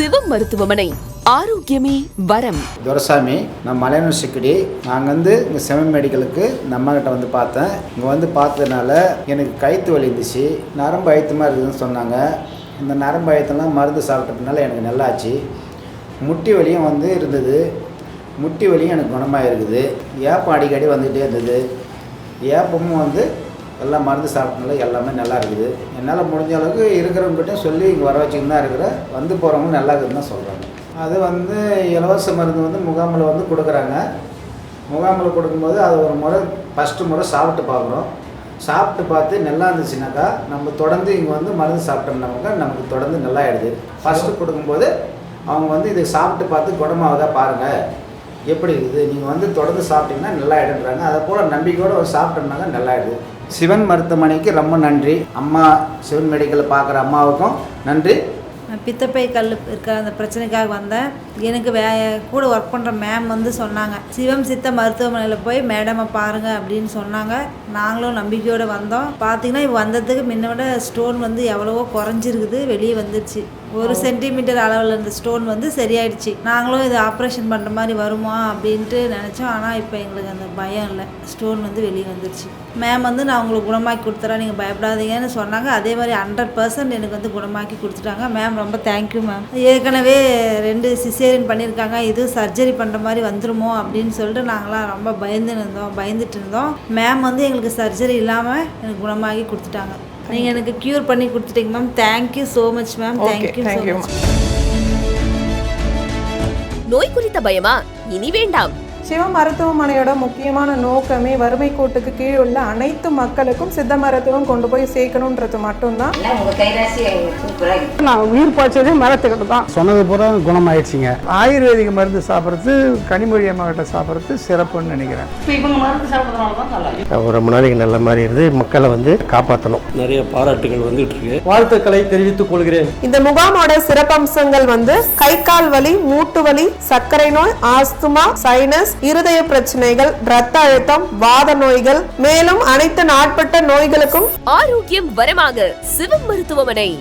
சிவம் மருத்துவமனை. ஆரோக்கியமே வரம். துரசாமி நான் மலையனூர் சிக்கடி நாங்கள் வந்து இங்கே செவன் மெடிக்கலுக்கு இந்த அம்மாக்கிட்ட வந்து பார்த்தேன். இங்கே வந்து பார்த்ததுனால எனக்கு கைத்து வலி இருந்துச்சு. நரம்பு அழுத்தமாக இருக்குதுன்னு சொன்னாங்க. இந்த நரம்பு அழுத்தம்லாம் மருந்து சாப்பிட்டதுனால எனக்கு நல்லாச்சு. முட்டி வலியும் வந்து இருந்தது. முட்டி வலியும் எனக்கு குணமாக இருக்குது ஏப்பம் அடிக்கடி வந்துகிட்டே இருந்தது. ஏப்பமும் வந்து எல்லாம் மருந்து சாப்பிட்டனால எல்லாமே நல்லா இருக்குது. என்னால் முடிஞ்ச அளவுக்கு இருக்கிறவங்ககிட்ட சொல்லி இங்கே வர வச்சுக்கிட்டு தான் இருக்கிறேன். வந்து போகிறவங்க நல்லா இருக்குதுன்னு தான் சொல்கிறாங்க அது வந்து இலவச மருந்து வந்து முகாமில் வந்து கொடுக்குறாங்க. முகாமில் கொடுக்கும்போது அது ஒரு முறை ஃபஸ்ட்டு முறை சாப்பிட்டு பார்க்குறோம். சாப்பிட்டு பார்த்து நல்லா இருந்துச்சுனாக்கா நம்ம தொடர்ந்து இங்கே வந்து மருந்து சாப்பிட்டோம்னாக்கா நமக்கு தொடர்ந்து நல்லா ஆயிடுது. ஃபஸ்ட்டு கொடுக்கும்போது அவங்க வந்து இதை சாப்பிட்டு பார்த்து குணமாவதா பாருங்கள் எப்படி இருக்குது? நீங்கள் வந்து தொடர்ந்து சாப்பிட்டீங்கன்னா நல்லா ஆகிடுன்றாங்க அதை போல் நம்பிக்கையோடு ஒரு சாப்பிட்டோம்னாக்கா நல்லா ஆகிடுது சிவன் மருத்துவமனைக்கு ரொம்ப நன்றி. அம்மா சிவன் மெடிக்கலை பார்க்குற அம்மாவுக்கும் நன்றி. பித்தப்பை கல் இருக்கிற அந்த பிரச்சனைக்காக வந்தேன். எனக்கு வே கூட ஒர்க் பண்ணுற மேம் வந்து சொன்னாங்க சிவம் சித்த மருத்துவமனையில் போய் மேடமை பாருங்கள் அப்படின்னு சொன்னாங்க. நாங்களும் நம்பிக்கையோடு வந்தோம். பார்த்தீங்கன்னா இப்போ வந்ததுக்கு முன்ன விட ஸ்டோன் வந்து எவ்வளவோ குறைஞ்சிருக்குது வெளியே வந்துடுச்சு ஒரு சென்டிமீட்டர் அளவில் இருந்த ஸ்டோன் வந்து சரியாயிடுச்சு. நாங்களும் இது ஆப்ரேஷன் பண்ணுற மாதிரி வருமா அப்படின்ட்டு நினச்சோம். ஆனால் இப்போ எங்களுக்கு அந்த பயம் இல்லை. ஸ்டோன் வந்து வெளியே வந்துடுச்சு மேம் வந்து நான் உங்களுக்கு குணமாக்கி கொடுத்துறேன். நீங்கள் பயப்படாதீங்கன்னு சொன்னாங்க. அதே மாதிரி ஹண்ட்ரட் பர்சன்ட் எனக்கு வந்து குணமாக்கி கொடுத்துட்டாங்க. மேம் ரொம்ப தேங்க்யூ மேம் ஏற்கனவே ரெண்டு சிசேரியன் பண்ணியிருக்காங்க இது சர்ஜரி பண்ணுற மாதிரி வந்துருமோ அப்படின்னு சொல்லிட்டு நாங்களாம் ரொம்ப பயந்து இருந்தோம் பயந்துட்டு இருந்தோம். மேம் வந்து எங்களுக்கு சர்ஜரி இல்லாமல் எனக்கு குணமாக்கி கொடுத்துட்டாங்க. நீங்கள் எனக்கு க்யூர் பண்ணி கொடுத்துட்டீங்க ma'am thank you so much ma'am thank you so much நோய் குறித்த பயமா? இனி வேண்டாம். சிவ மருத்துவமனையோட முக்கியமான நோக்கமே வறுமை கோட்டுக்கு கீழ் உள்ள அனைத்து மக்களுக்கும் சித்த மருத்துவம் கொண்டு போய் சேர்க்கணுன்றது மட்டும்தான். நான் உயிர் பாய்ச்சதே மரத்துக்கிட்ட தான். சொன்னது பூரா குணமாயிடுச்சுங்க. ஆயுர்வேதிக் மருந்து சாப்பிட்றது கனிமொழி அம்மா கிட்ட சாப்பிட்றது சிறப்புன்னு நினைக்கிறேன். ரொம்ப நாளைக்கு நல்ல மாதிரி இருந்து மக்களை வந்து காப்பாற்றணும் நிறைய பாராட்டுகள் வந்துட்டு இருக்கு. வாழ்த்துக்களை தெரிவித்துக் கொள்கிறேன். இந்த முகாமோட சிறப்பம்சங்கள் வந்து கை கால் வலி மூட்டு வலி சர்க்கரை நோய் ஆஸ்துமா சைனஸ் இருதய பிரச்சனைகள் ரத்த அழுத்தம் வாத நோய்கள் மேலும் அனைத்து நாட்பட்ட நோய்களுக்கும் ஆரோக்கியம் வரமாக சிவம் மருத்துவமனை.